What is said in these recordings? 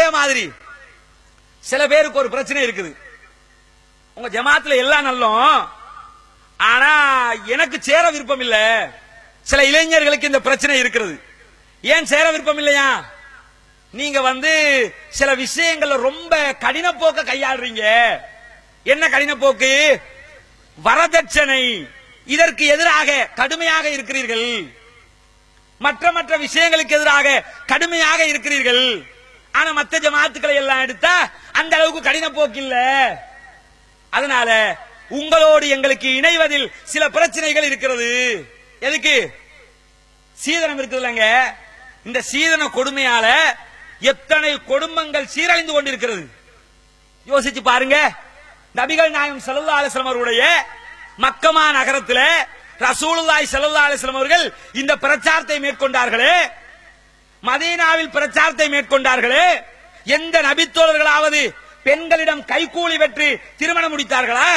அதே மாதிரி. சில பேருக்கு ஒரு பிரச்சனை இருக்குது. உங்க ஜமாத்துல எல்லாம் நல்லோம். ஆனா எனக்கு சேர விருப்பம் இல்ல. சில இளைஞர்களுக்கு இந்த பிரச்சனை இருக்கிறது. ஏன் சேர விருப்பம் இல்லையா? நீங்க வந்து சில விஷயங்கள்ல ரொம்ப கடின போக்க கையாடுறீங்க என்ன கடின போக்கு வரதட்சணை. இதற்கு எதிராக கடுமையாக இருக்கிறீர்கள். மற்ற மற்ற விஷயங்களுக்கு எதிராக கடுமையாக இருக்கிறீர்கள். ஆனா மத்த ஜமாத்துக்களை எல்லாம் எடுத்தா அந்த அளவுக்கு கடின போக்கில்ல. அதனால உங்களோடு எங்களுக்கு இணைவதில் சில பிரச்சனைகள் இருக்கிறது. எதுக்கு? சீதனம் இருக்குதுல்லங்க. இந்த சீதன கொடுமையால எத்தனை குடும்பங்கள் சீரழிந்து கொண்டிருக்கிறது. யோசிச்சு பாருங்க. நபிகள் நாயகம் செல்லா அலைஹி அவருடைய மக்கமா நகரத்தில் ரசூலுல்லாய் செல்லா அலைஹி அவர்கள் இந்த பிரச்சாரத்தை மேற்கொண்டார்களே. மதீனாவில் பிரச்சாரத்தை மேற்கொண்டார்களே? எந்த நபித்தோழர்களாவது பெண்களிடம் கைகூலி பெற்று திருமணம் முடித்தார்களா?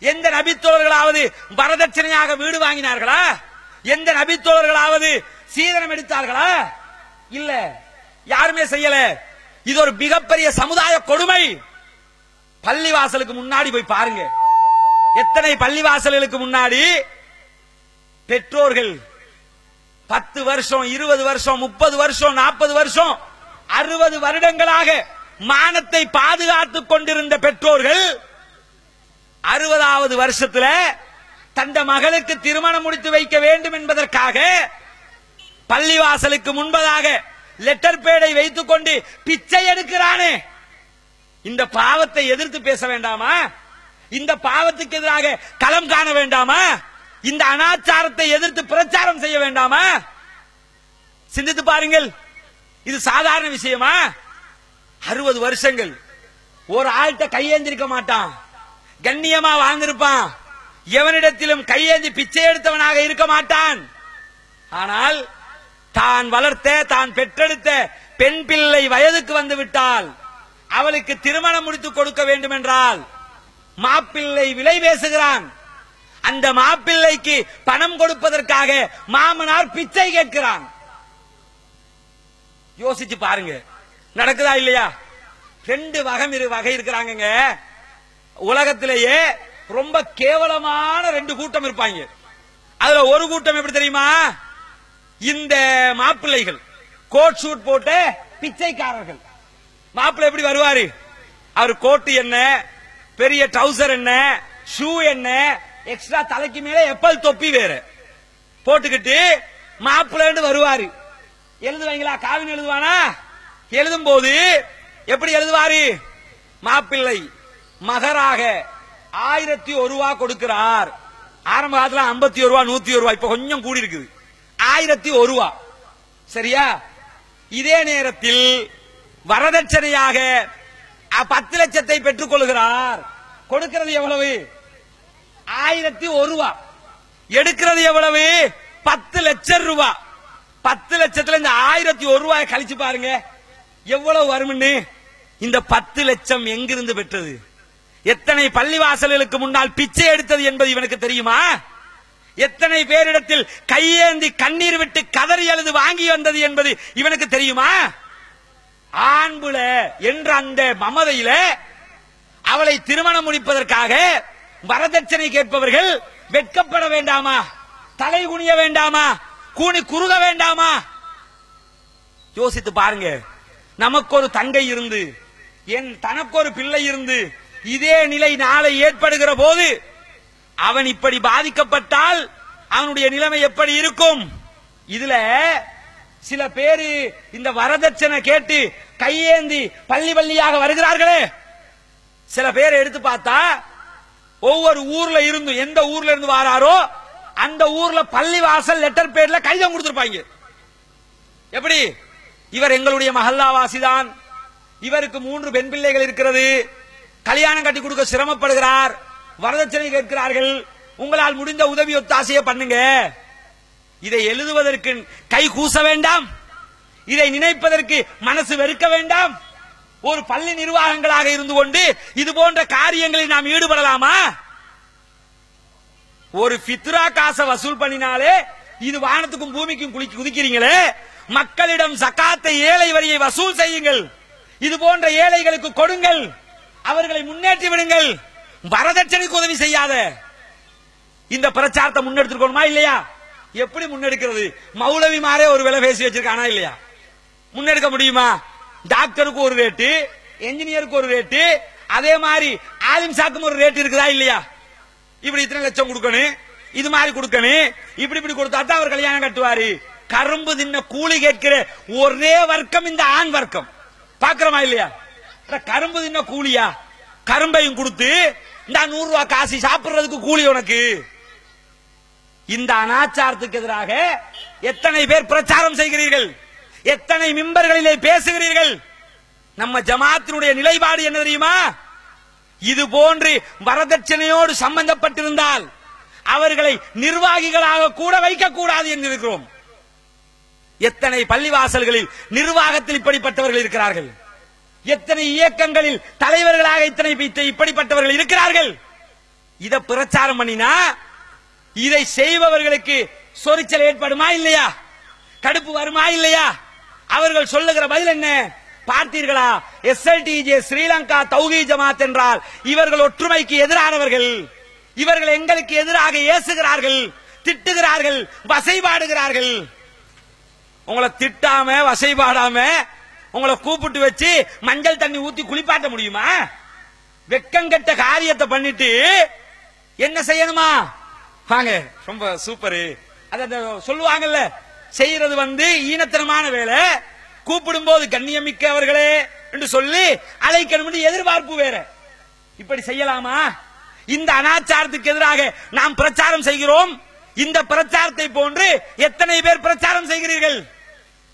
எந்த நபித்தோழர்களாவது வரதட்சணையாக வீடு வாங்கினார்களா? எந்த நபித்தோழர்களாவது சீதனம் எடுத்தார்களா? இல்ல யாருமே செய்யல. இது ஒரு மிகப்பெரிய சமுதாய கொடுமை. பள்ளிவாசலுக்கு முன்னாடி போய் பாருங்க. எத்தனை பள்ளிவாசல்களுக்கு முன்னாடி பெற்றோர்கள் பத்து வருஷம் இருபது வருஷம் முப்பது வருஷம் நாற்பது வருஷம் அறுபது வருடங்களாக மானத்தை பாதுகாத்துக் கொண்டிருந்த பெற்றோர்கள் அறுபதாவது வருஷத்துல தந்த மகளுக்கு திருமணம் முடித்து வைக்க வேண்டும் என்பதற்காக பள்ளிவாசலுக்கு முன்பதாக லெட்டர் பேடை வைத்துக் கொண்டு பிச்சை எடுக்கிறானே. இந்த பாவத்தை எதிர்த்து பேச வேண்டாமா? இந்த பாவத்துக்கு எதிராக களம் காண வேண்டாமா? இந்த அனாச்சாரத்தை எதிர்த்து பிரச்சாரம் செய்ய வேண்டாமா? சிந்தித்து பாருங்கள். இது சாதாரண விஷயமா? அறுபது வருஷங்கள். ஒரு ஆள்கிட்ட கையேந்திருக்க மாட்டான். கண்ணியமா வாழ்ந்திருப்பான். எவனிடத்திலும் கையேந்தி பிச்சை எடுத்தவனாக இருக்க மாட்டான். ஆனால் தான் வளர்த்த தான் பெற்றெடுத்த பெண் பிள்ளை வயதுக்கு வந்து விட்டால் அவளுக்கு திருமணம் முடித்து கொடுக்க வேண்டும் என்றால் மாப்பிள்ளை விலை பேசுகிறான். அந்த மாப்பிள்ளைக்கு பணம் கொடுப்பதற்காக மாமனார் பிச்சை கேட்கிறான். யோசிச்சு பாருங்க. நடக்குதா இல்லையா? ரெண்டு வகை இரு வகை இருக்கிறாங்கங்க. உலகத்திலேயே ரொம்ப கேவலமான ரெண்டு கூட்டம் இருப்பாங்க. அதுல ஒரு கூட்டம் எப்படி தெரியுமா? இந்த மாப்பிள்ளைகள். கோட் ஷூட் போட்டு பிச்சைக்காரர்கள். மாப்பிள்ளை எப்படி வருவாரு? அவர் கோட்டு என்ன? பெரிய ட்ரவுசர் என்ன? ஷூ என்ன? எக்ஸ்ட்ரா தலைக்கு மேல எப்பல் தொப்பி வேற. போட்டுக்கிட்டு மாப்பிள்ளைன்னு வருவாரு. எழுதுவாங்களா? காவின் எழுதுவானா? எழுதும் போது எப்படி எழுதுவாரு? மாப்பிள்ளை மகராக ஆயிரத்தி ஒரு ரூபா கொடுக்கிறார். ஆரம்ப காலத்துல ஐம்பத்தி ஒரு ரூபா நூத்தி ஒரு ரூபா இப்ப கொஞ்சம் கூடி இருக்குது. ஆயிரத்தி ஒரு ரூபா. சரியா? இதே நேரத்தில் வரதட்சணையாக பத்து லட்சத்தை பெற்றுக் கொள்கிறார். கொடுக்கிறது எவ்வளவு? ஆயிரத்தி ஒரு ரூபா. எடுக்கிறது எவ்வளவு? பத்து லட்சம் ரூபா. பத்து லட்சத்துல இந்த ஆயிரத்தி ஒரு ரூபாய் கழிச்சு பாருங்க. எவ்வளவு வரும்னு? இந்த பத்து லட்சம் எங்கிருந்து பெற்றது? எத்தனை பள்ளிவாசல்களுக்கு முன்னால் பிச்சை எடுத்தது என்பது இவனுக்கு தெரியுமா? எத்தனை பேரிடத்தில் கையேந்தி கண்ணீர் விட்டு கதறி எழுது வாங்கி வந்தது என்பது இவனுக்கு தெரியுமா? ஆண்புல என்ற அந்த மமதையில அவளை திருமணம் முடிப்பதற்காக வரதட்சணை கேட்பவர்கள் வெட்கப்பட வேண்டாமா? தலை குனிய வேண்டாமா? கூனி குறுக வேண்டாமா? யோசித்து பாருங்க. நமக்கு ஒரு தங்கை இருந்து என் தனக்கு ஒரு பிள்ளை இருந்து இதே நிலை நாளை ஏற்படுகிற போது அவன் இப்படி பாதிக்கப்பட்டால் அவனுடைய நிலைமை எப்படி இருக்கும்? இதுல சில பேரு இந்த வரதட்சணை கேட்டு கையேந்தி பள்ளி பள்ளியாக வருகிறார்களே. சில பேர் எடுத்து பார்த்தா ஒவ்வொரு ஊர்ல இருந்து எந்த ஊர்ல இருந்து வாராரோ அந்த ஊர்ல பள்ளி வாசல் லெட்டர் பேர்ல கடிதம் கொடுத்திருப்பாங்க. எப்படி? இவர் எங்களுடைய மஹல்லாவாசிதான் இவருக்கு மூன்று பெண் பிள்ளைகள் இருக்கிறது. கல்யாணம் கட்டி கொடுக்க சிரமப்படுகிறார். வரதட்சணை கேட்கிறார்கள். உங்களால் முடிந்த உதவி ஒத்தாசையை பண்ணுங்க. இதை எழுதுவதற்கு கை கூச வேண்டாம். இதை நினைப்பதற்கு மனசு வெறுக்க வேண்டாம். ஒரு பள்ளி நிர்வாகங்களாக இருந்து கொண்டு இது போன்ற காரியங்களில் நாம் ஈடுபடலாமா? ஒரு ஃபித்ரா காசை வசூல் பண்ணினாலே இது வானத்துக்கும் பூமிக்கும் குளிக்கு குதிக்கிறீங்களே? மக்களிடம் சக்காத்தை ஏழை வரியை வசூல் செய்யுங்கள். இது போன்ற ஏழைகளுக்கு கொடுங்கள். அவர்களை முன்னேற்றி விடுங்கள். வரதட்சணைக்கு உதவி செய்யாத. இந்த பிரச்சாரத்தை முன்னெடுத்துக்கணுமா இல்லையா? எப்படி முன்னெடுக்கிறது? மௌலவி மாறே ஒரு விலை பேசி வச்சிருக்கானா இல்லையா? முன்னெடுக்க முடியுமா? டாக்டருக்கு ஒரு ரேட்டு என்ஜினியருக்கு ஒரு ரேட்டு அதே மாதிரி ஆலிம் சாக்கும் ஒரு ரேட் இருக்குதா இல்லையா? இப்படி இத்தனை லட்சம் கொடுக்கணும் இது மாதிரி கொடுக்கணும் இப்படி இப்படி கொடுத்தா தான் அவர் கல்யாணம் கட்டுவாரு. கரும்பு தின்ன கூலி கேட்கிற ஒரே வர்க்கம் இந்த ஆண் வர்க்கம். பாக்குறமா இல்லையா? கரும்பு தின்ன கூலியா? கரும்பையும் கொடுத்து இந்த நூறு ரூபாய் காசு சாப்பிடுறதுக்கு கூலி உனக்கு. இந்த அனாச்சாரத்துக்கு எதிராக எத்தனை பேர் பிரச்சாரம் செய்கிறீர்கள்? எத்தனை மிம்பர்களிலே பேசுகிறீர்கள்? நம்ம ஜமாத்தினுடைய நிலைப்பாடு என்ன தெரியுமா? இது போன்று வரதட்சணையோடு சம்பந்தப்பட்டிருந்தால் அவர்களை நிர்வாகிகளாக கூட வைக்கக்கூடாது என்றிருக்கிறோம். எத்தனை பள்ளிவாசல்களில் நிர்வாகத்தில் இப்படிப்பட்டவர்கள் இருக்கிறார்கள்? எத்தனை இயக்கங்களில் தலைவர்களாக இத்தனை இப்படிப்பட்டவர்கள் இருக்கிறார்கள்? இதை பிரச்சாரம் பண்ணினா இதை செய்பவர்களுக்கு சொரிச்சல் ஏற்படுமா இல்லையா? கடுப்பு வருமா இல்லையா? அவர்கள் சொல்லுகிற பதில் என்ன? பார்த்தீர்களா? எஸ்எல்டிஜே ஸ்ரீலங்கா தௌகி ஜமாத் என்றால் இவர்கள் ஒற்றுமைக்கு எதிரானவர்கள். இவர்கள் எங்களுக்கு எதிராக ஏசுகிறார்கள் திட்டுகிறார்கள் வசைபாடுகிறார்கள். உங்களை திட்டாம வசைபாடாம உங்களை கூப்பிட்டு வச்சு மஞ்சள் தண்ணி ஊத்தி குளிப்பாட்ட முடியுமா? வெக்கங்கெட்ட காரியத்தை பண்ணிட்டு என்ன செய்யணுமா? வாங்க ரொம்ப சூப்பரு அத சொல்லுவாங்கல்ல செய்யறது வந்து ஈனத்தனமான வேலை. கூப்பிடும் போது கண்ணியமிக்கவர்களே என்று சொல்லி அழைக்கணும் எதிர்பார்ப்பு வேற. இப்படி செய்யலாமா? இந்த அனாச்சாரத்துக்கு எதிராக நாம் பிரச்சாரம் செய்கிறோம். இந்த பிரச்சாரத்தை போன்று எத்தனை பேர் பிரச்சாரம் செய்கிறீர்கள்?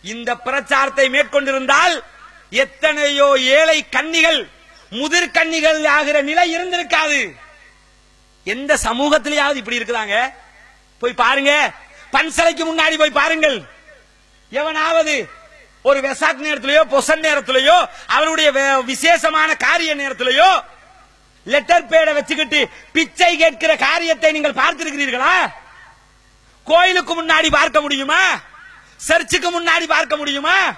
இந்த பிரச்சாரத்தை மேற்கொண்டிருந்தால் எத்தனையோ ஏழை கன்னிகள் முதிர் கன்னிகள் ஆகிற நிலை இருந்திருக்காது. எந்த சமூகத்திலேயாவது இப்படி இருக்குதாங்க? போய் பாருங்க. பன்சலைக்கு முன்னாடி போய் பாருங்கள். எவனாவது ஒரு வெசாக் நேரத்திலேயோ பொசன் நேரத்திலேயோ அவனுடைய வே- விசேஷமான காரிய நேரத்திலேயோ லெட்டர் பேட வச்சுக்கிட்டு பிச்சை கேட்கிற காரியத்தை நீங்கள் பார்த்திருக்கிறீர்களா? கோயிலுக்கு முன்னாடி பார்க்க முடியுமா? சர்ச்சுக்கு முன்னாடி பார்க்க முடியுமா?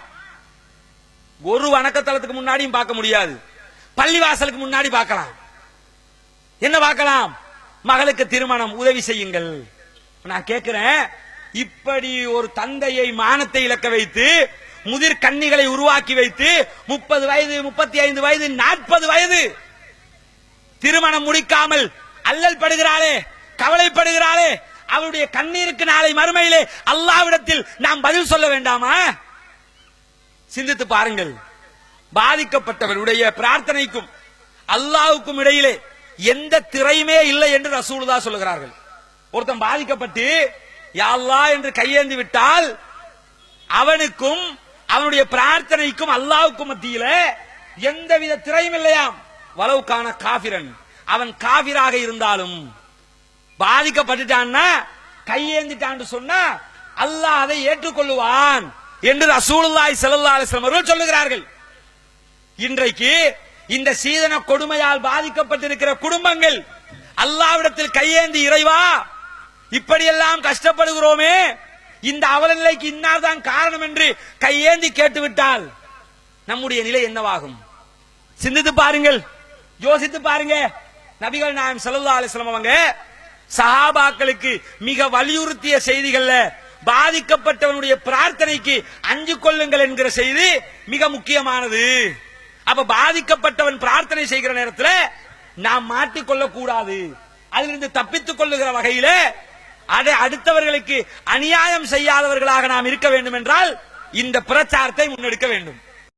ஒரு வணக்கத்தலத்துக்கு முன்னாடியும் பார்க்க முடியாது. பள்ளிவாசலுக்கு முன்னாடி பார்க்கலாம். என்ன பார்க்கலாம்? மகளுக்கு திருமணம் உதவி செய்யுங்கள். நான் கேட்கிறேன் இப்படி ஒரு தந்தையை மானத்தை இழக்க வைத்து முதிர் கன்னிகளை உருவாக்கி வைத்து முப்பது வயது முப்பத்தி ஐந்து வயது நாற்பது வயது திருமணம் முடிக்காமல் அல்லல் படுகிறாளே கவலைப்படுகிறாளே அவருடைய கண்ணீருக்கு நாளை மறுமையிலே அல்லாவிடத்தில் நாம் பதில் சொல்ல வேண்டாமா? சிந்தித்து பாருங்கள். பாதிக்கப்பட்டவருடைய பிரார்த்தனைக்கும் அல்லாவுக்கும் இடையிலே எந்த திரையுமே இல்லை என்று ரசூலுதா சொல்லுகிறார்கள். ஒருத்தன் பாதிக்கப்பட்டு யாழ்லா என்று கையேந்தி விட்டால் அவனுக்கும் அவனுடைய பிரார்த்தனைக்கும் அல்லாவுக்கும் மத்தியில எந்தவித திரையும் இல்லையாம் வலவுக்கான காபிரன். அவன் காபிராக இருந்தாலும் பாதிக்கப்பட்டுட்டான்னா கையேந்திட்டான்னு சொன்னா அல்லாஹ் அதை ஏற்றுக்கொள்ளுவான் என்று ரசூலுல்லாய் செல்லல்லா அலைஹி அவர்கள் சொல்லுகிறார்கள். இன்றைக்கு இந்த சீதன கொடுமையால் பாதிக்கப்பட்டிருக்கிற குடும்பங்கள் அல்லாவிடத்தில் கையேந்தி இறைவா இப்படியெல்லாம் கஷ்டப்படுகிறோமே. இந்த அவல நிலைக்கு இன்னார்தான் காரணம் என்று கையேந்தி கேட்டுவிட்டால் நம்முடைய நிலை என்னவாகும்? சிந்தித்து பாருங்கள். யோசித்து பாருங்க. நபிகள் நாயம் ஸல்லல்லாஹு அலைஹி அவங்க சஹாபாக்களுக்கு மிக வலியுறுத்திய செய்திகள்ல பாதிக்கப்பட்டவனுடைய பிரார்த்தனைக்கு அஞ்சு கொள்ளுங்கள் என்கிற செய்தி மிக முக்கியமானது. அப்ப பாதிக்கப்பட்டவன் பிரார்த்தனை செய்கிற நேரத்தில் நாம் மாட்டிக்கொள்ள கூடாது அதிலிருந்து தப்பித்துக் கொள்ளுகிற வகையில அதை அடுத்தவர்களுக்கு அநியாயம் செய்யாதவர்களாக நாம் இருக்க வேண்டும் என்றால் இந்த பிரச்சாரத்தை முன்னெடுக்க வேண்டும்.